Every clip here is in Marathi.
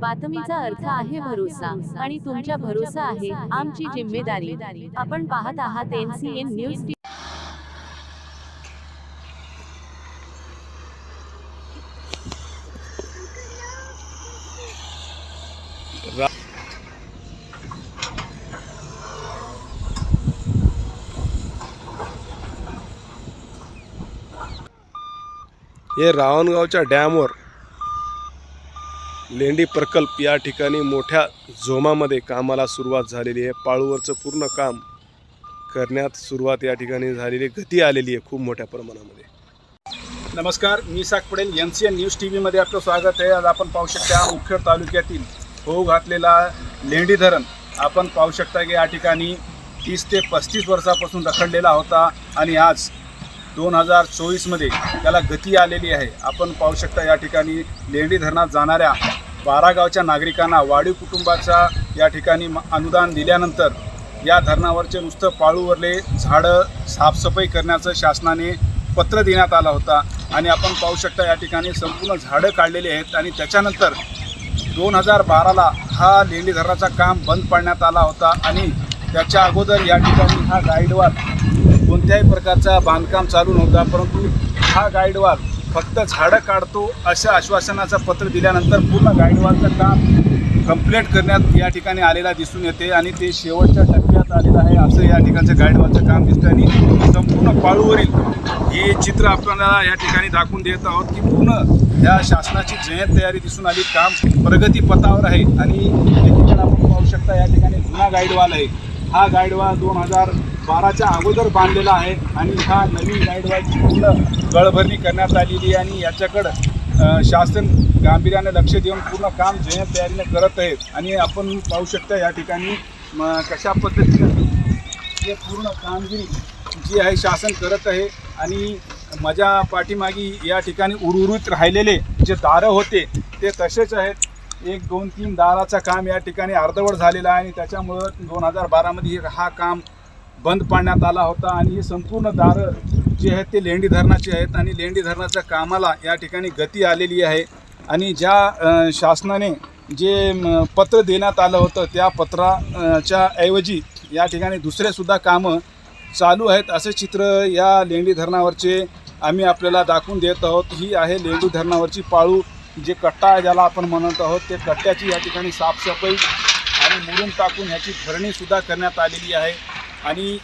बातमीचा अर्थ आहे भरोसा आणि तुमच्या भरोसा आहे आमची जिम्मेदारी. आपण पाहत आहात एनसीएन न्यूज हे रावणगावच्या डॅमवर लेंडी प्रकल्प या ठिकाणी मोठ्या जोमामध्ये कामाला सुरुवात झालेली आहे. पाळूवरचं पूर्ण काम करण्यात सुरुवात या ठिकाणी झालेली गती आलेली आहे खूप मोठ्या प्रमाणामध्ये. नमस्कार मी साग पडेल. N C N news T व्हीमध्ये आपलं स्वागत आहे. आज आपण पाहू शकता मुखेड तालुक्यातील होऊ घातलेला लेंडी धरण. आपण पाहू शकता की या ठिकाणी तीस ते पस्तीस वर्षापासून रखडलेला होता आणि आज दोन हजार चोवीसमध्ये त्याला गती आलेली आहे. आपण पाहू शकता या ठिकाणी लेंडी धरणात जाणाऱ्या बारा गावच्या नागरिकांना वाढीव कुटुंबाचा या ठिकाणी म- अनुदान दिल्यानंतर या धरणावरचे नुसतं पाळूवरले झाडं साफसफाई करण्याचं शासनाने पत्र देण्यात आला होता. आणि आपण पाहू शकता या ठिकाणी संपूर्ण झाडं काढलेली आहेत आणि त्याच्यानंतर दोन हजार बाराला हा लेंडी धरणाचा काम बंद पाडण्यात आला होता आणि त्याच्या अगोदर या ठिकाणी हा गाईडवाल कोणत्याही प्रकारचा बांधकाम चालू नव्हता परंतु हा गाईडवाल फक्त झाडं काढतो अशा आश्वासनाचं पत्र दिल्यानंतर पूर्ण गाईडवालचं काम कंप्लीट करण्यात या ठिकाणी आलेला दिसून येते आणि ते शेवटच्या टप्प्यात आलेलं आहे. असं या ठिकाणचं गाईडवालचं काम दिसतं आणि संपूर्ण पाळूवरील हे चित्र आपल्याला या ठिकाणी दाखवून देत आहोत की पूर्ण या शासनाची जयंत तयारी दिसून आली. काम प्रगतीपथावर आहे आणि आपण पाहू शकता या ठिकाणी जुना गाईडवाल आहे. हा गाईडवा दोन हजार बाराच्या अगोदर बांधलेला आहे आणि हा नवीन गाईडवालची पूर्ण गळभरणी करण्यात आलेली आहे आणि याच्याकडं शासन गांभीर्याने लक्ष देऊन पूर्ण काम जयंत तयारीने करत आहे. आणि आपण पाहू शकता या ठिकाणी कशा पद्धतीने हे पूर्ण कामगिरी जी आहे शासन करत आहे आणि माझ्या पाठीमागी या ठिकाणी उर्वरित राहिलेले जे दारं होते ते तसेच आहेत. एक दोन तीन दाराचं काम या ठिकाणी अर्धवट झालेलं आहे आणि त्याच्यामुळं दोन हजार बारामध्ये हा काम बंद पाडण्यात आला होता आणि हे संपूर्ण दारं जे आहेत ते लेंडी धरणाचे आहेत आणि लेंडी धरणाच्या कामाला या ठिकाणी गती आलेली आहे. आणि ज्या शासनाने जे पत्र देण्यात आलं होतं त्या पत्राच्या ऐवजी या ठिकाणी दुसरेसुद्धा कामं चालू आहेत. असे चित्र या लेंडी धरणावरचे आम्ही आपल्याला दाखवून देत आहोत. ही आहे लेंडी धरणावरची पाळू जे कट्टा आहे ज्याला आपण म्हणत आहोत ते कट्ट्याची या ठिकाणी साफसफाई आणि मुरून टाकून ह्याची भरणीसुद्धा करण्यात आलेली आहे. आणि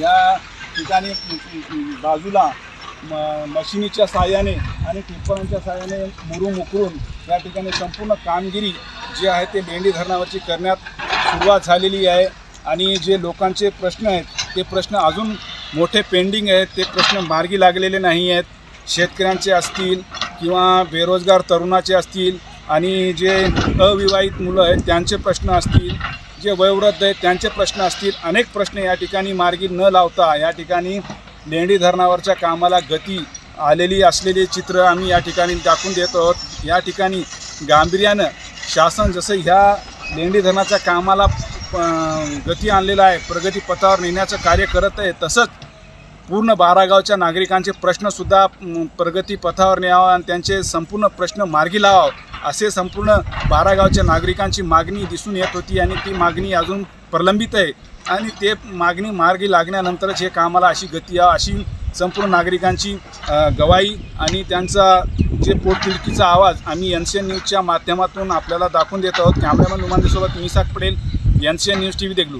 या ठिकाणी बाजूला म मशिनीच्या साहाय्याने आणि टिप्पणांच्या साहाय्याने मुरुम उकरून या ठिकाणी संपूर्ण कामगिरी जी आहे ते लेंडी धरणावरची करण्यात सुरुवात झालेली आहे. आणि जे लोकांचे प्रश्न आहेत ते प्रश्न अजून मोठे पेंडिंग आहेत ते प्रश्न मार्गी लागलेले नाही आहेत. शेतकऱ्यांचे असतील किंवा बेरोजगार तरुणाचे असतील आणि जे अविवाहित मुलं आहेत त्यांचे प्रश्न असतील जे वयोवृद्ध आहेत त्यांचे प्रश्न असतील अनेक प्रश्न या ठिकाणी मार्गी न लावता या ठिकाणी लेंडी धरणावरच्या कामाला गती आलेली असलेले चित्र आम्ही या ठिकाणी दाखवून देत आहोत. या ठिकाणी गांभीर्यानं शासन जसं ह्या लेंडी धरणाच्या कामाला गती आणलेलं आहे प्रगती पथावर नेण्याचं कार्य करत आहे तसंच पूर्ण बारागावच्या नागरिकांचे प्रश्नसुद्धा प्रगतीपथावर प्रगती पथावर न्यावा आणि त्यांचे संपूर्ण प्रश्न मार्गी लावावं असे संपूर्ण बारागावच्या नागरिकांची मागणी दिसून येत होती आणि ती मागणी अजून प्रलंबित आहे. आणि ते मागणी मार्गी लागल्यानंतरच हे कामाला अशी गती यावं अशी संपूर्ण नागरिकांची अ, गवाही आणि त्यांचा जे पोटतिडकीचा आवाज आम्ही एन सी एन न्यूजच्या माध्यमातून आपल्याला दाखवून देत आहोत. कॅमेरामॅन नुमांदेसोबत मी साग पडेल N C N news T V Deglur